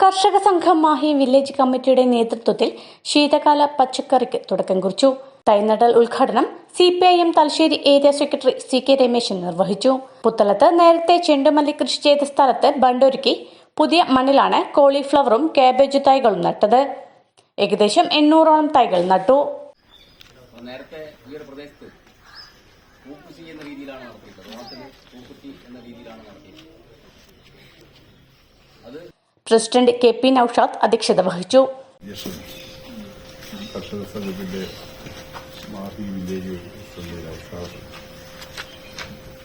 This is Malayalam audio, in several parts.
കർഷക സംഘം മാഹി വില്ലേജ് കമ്മിറ്റിയുടെ നേതൃത്വത്തിൽ ശീതകാല പച്ചക്കറിക്ക് തുടക്കം കുറിച്ചു. തൈനടൽ ഉദ്ഘാടനം C P I M Thalassery area secretary C K Rameshan നിർവഹിച്ചു. പുത്തലത്ത് നേരത്തെ ചെണ്ടുമല്ലി കൃഷി ചെയ്ത സ്ഥലത്ത് ബണ്ടൊരുക്കി പുതിയ മണ്ണിലാണ് കോളിഫ്ലവറും കാബേജ് തൈകളും നട്ടത്. ഏകദേശം എണ്ണൂറോളം തൈകൾ നട്ടു. എന്ന രീതിയിലാണ് നടത്തിയത് എന്ന രീതിയിലാണ് നടത്തിയത് അത് പ്രസിഡന്റ് കെ പി നൌഷാദ് അധ്യക്ഷത വഹിച്ചു. കർഷക സംഘത്തിന്റെ മാഹി വില്ലേജ് സംഘടന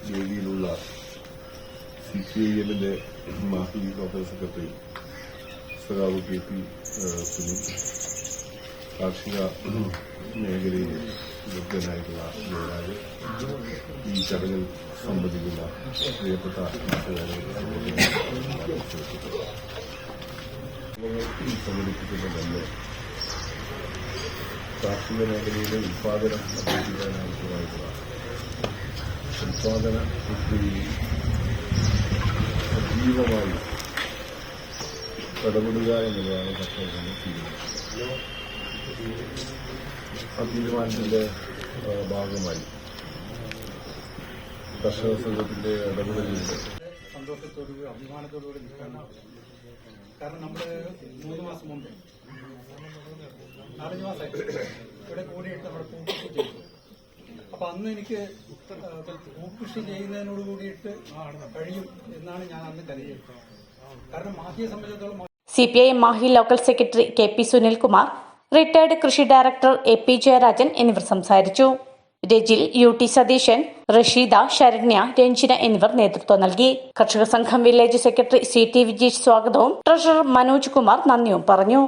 വേദിയിലുള്ള സി പി ഐ എമ്മിന്റെ മാഹി ലോക്കൽ സെക്രട്ടറി സഖാവ് കെ പി സുനിൽ കാർഷിക മേഖലയിൽ വിദഗ്ധനായിട്ടുള്ള ജയരാജ് ഈ ചടങ്ങിൽ സംബന്ധിക്കുന്ന പ്രിയപ്പെട്ട നാട്ടുകാരെ സംഘടിപ്പിക്കുന്ന തന്നെ കാർഷിക മേഖലയിലെ ഉൽപാദനം വർദ്ധിപ്പിക്കാനാവശ്യമായിട്ടുള്ള ഉൽപാദന പ്രക്രിയയിൽ സജീവമായി ഇടപെടുക എന്നതാണ് കർഷകർ തന്നെ തീരുമാനം. ആ തീരുമാനത്തിന്റെ ഭാഗമായി കർഷക സംഘത്തിന്റെ ഇടപെടലുണ്ട് സന്തോഷത്തോടുകൂടി അഭിമാനത്തോടുകൂടി നിൽക്കണം കാരണം നമ്മൾ മൂന്ന് മാസം മുമ്പ് നാലഞ്ച് മാസമായി ഇവിടെ കൂടിയിട്ട് നമ്മുടെ പൂക്കൃഷി ചെയ്തു. അപ്പൊ അന്ന് എനിക്ക് പൂക്കൃഷി ചെയ്യുന്നതിനോട് കൂടിയിട്ട് കഴിയും എന്നാണ് ഞാൻ അന്ന് കരുതിയത്. കാരണം മാഹിയെ സംബന്ധിച്ചിടത്തോളം C P I Mahe local secretary K P Sunilkumar retired കൃഷി ഡയറക്ടർ എ പി ജയരാജൻ എന്നിവർ സംസാരിച്ചു. രജിൽ യു ടി സതീശൻ റഷീദ ശരണ്യ രഞ്ജിന എന്നിവർ നേതൃത്വം നൽകി. കർഷക സംഘം village secretary C T Vijeesh സ്വാഗതവും ട്രഷറർ മനോജ് കുമാർ നന്ദിയും പറഞ്ഞു.